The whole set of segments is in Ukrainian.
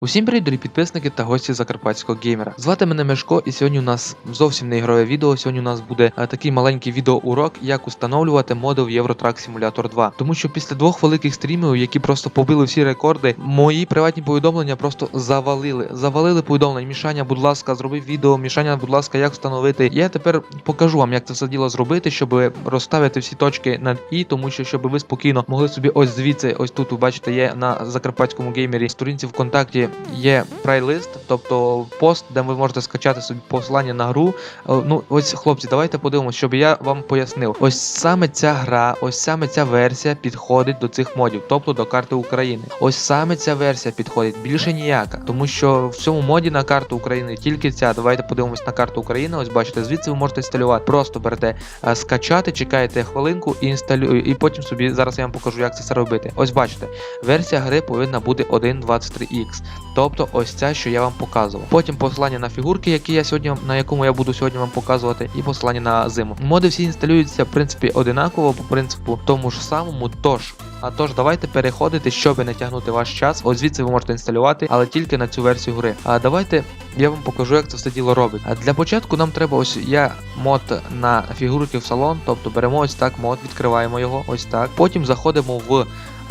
Усім привіт, дорогі підписники та гості Закарпатського геймера. Звати мене Мешко, і сьогодні у нас зовсім не ігрове відео. Сьогодні у нас буде е, такий маленький відеоурок, як установлювати моди в Євротрак Simulator 2. Тому що після двох великих стрімів, які просто побили всі рекорди, мої приватні повідомлення просто завалили. Завалили повідомлення. Мішаня, будь ласка, зроби відео. Мішаня, будь ласка, як встановити. Я тепер покажу вам, як це все діло зробити, щоб розставити всі точки над і, тому що щоб ви спокійно могли собі ось звідси, ось тут, ви бачите, є на закарпатському геймері сторінці ВКонтакті є прайлист, тобто пост, де ви можете скачати собі посилання на гру. Е, Ну, ось, хлопці, давайте подивимося, щоб я вам пояснив. Ось саме ця гра, ось саме ця версія підходить до цих модів, тобто до карти України. Ось саме ця версія підходить, більше ніяка. Тому що в цьому моді на карту України тільки ця. Давайте подивимось на карту України. Ось бачите, звідси ви можете інсталювати. Просто берете е, скачати, чекаєте хвилинку і інсталю... і потім собі зараз я вам покажу, як це все робити. Ось бачите, версія гри повинна бути 1.23x. Тобто ось ця, що я вам показував. Потім посилання на фігурки, які я сьогодні на якому я буду сьогодні вам показувати, і посилання на зиму. Моди всі інсталюються в принципі одинаково по принципу тому ж самому. Тож. А тож давайте переходити, щоб не тягнути ваш час. Ось звідси ви можете інсталювати, але тільки на цю версію гри. А давайте я вам покажу, як це все діло робить. А для початку нам треба ось я мод на фігурки в салон, тобто беремо ось так мод, відкриваємо його, ось так. Потім заходимо в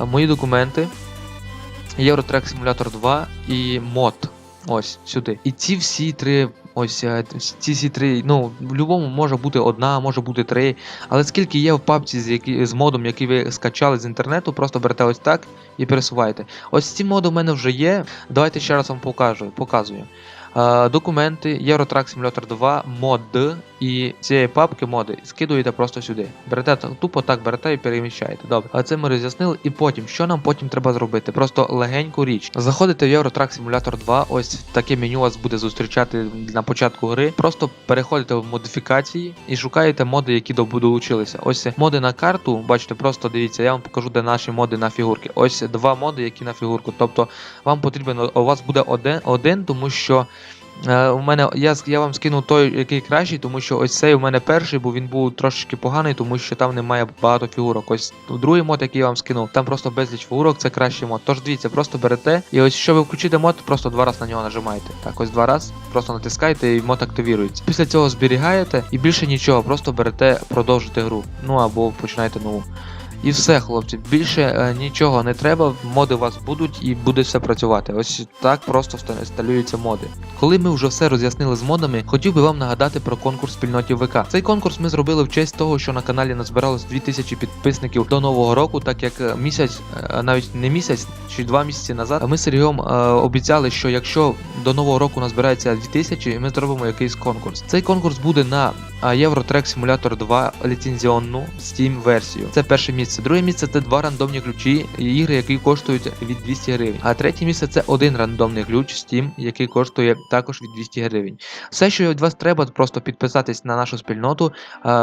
мої документи. Eurotrack Simulator 2 і мод. Ось сюди. І ці всі три. Ось е, ці всі три. Ну, в будь-якому може бути одна, може бути три. Але скільки є в папці з які, з модом, який ви скачали з інтернету, просто берете ось так і пересуваєте. Ось ці моди в мене вже є. Давайте ще раз вам покажу, показую. Документи, Eurotrack Simulator 2, мод і цієї папки моди скидуєте просто сюди. Берете тупо так берете і переміщаєте. Добре. А це ми роз'яснили. І потім, що нам потім треба зробити? Просто легеньку річ. Заходите в Eurotrack Simulator 2, ось таке меню вас буде зустрічати на початку гри. Просто переходите в модифікації і шукаєте моди, які до- долучилися. Ось моди на карту, бачите, просто дивіться, я вам покажу, де наші моди на фігурки. Ось два моди, які на фігурку. Тобто вам потрібен, у вас буде один, один тому що. Е, у мене я, я вам скину той, який кращий, тому що ось цей у мене перший, бо він був трошечки поганий, тому що там немає багато фігурок. Ось другий мод, який я вам скинув, там просто безліч фігурок, це кращий мод. Тож дивіться, просто берете і ось щоб ви включите мод, просто два рази на нього нажимаєте. Так, ось два рази, просто натискаєте і мод активірується. Після цього зберігаєте і більше нічого, просто берете, продовжите гру. Ну або починаєте нову. І все, хлопці, більше е, нічого не треба, моди у вас будуть і буде все працювати. Ось так просто інсталюються моди. Коли ми вже все роз'яснили з модами, хотів би вам нагадати про конкурс спільноті ВК. Цей конкурс ми зробили в честь того, що на каналі назбиралось 2000 підписників до нового року, так як е, місяць, е, навіть не місяць чи два місяці назад, ми з Сергієм е, обіцяли, що якщо до нового року назбирається 2000, ми зробимо якийсь конкурс. Цей конкурс буде на а Eurotrack Simulator 2 ліцензіонну Steam версію. Це перше місце. Друге місце це два рандомні ключі ігри, які коштують від 200 гривень. А третє місце це один рандомний ключ Steam, який коштує також від 200 гривень. Все, що від вас треба, просто підписатись на нашу спільноту,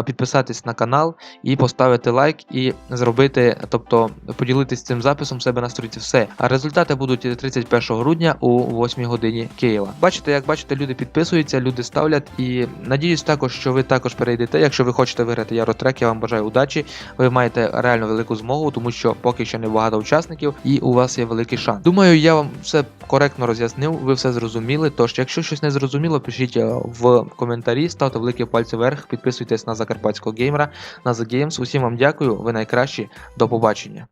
підписатись на канал і поставити лайк і зробити, тобто поділитись цим записом себе на сторінці. Все. А результати будуть 31 грудня у 8 годині Києва. Бачите, як бачите, люди підписуються, люди ставлять і надіюсь також, що ви також перейдете. Якщо ви хочете виграти Євротрек, я вам бажаю удачі. Ви маєте реально велику змогу, тому що поки що не багато учасників, і у вас є великий шанс. Думаю, я вам все коректно роз'яснив, ви все зрозуміли. Тож, якщо щось не зрозуміло, пишіть е, в коментарі, ставте великі пальці вверх, підписуйтесь на закарпатського геймера, на The Games. Усім вам дякую, ви найкращі. До побачення.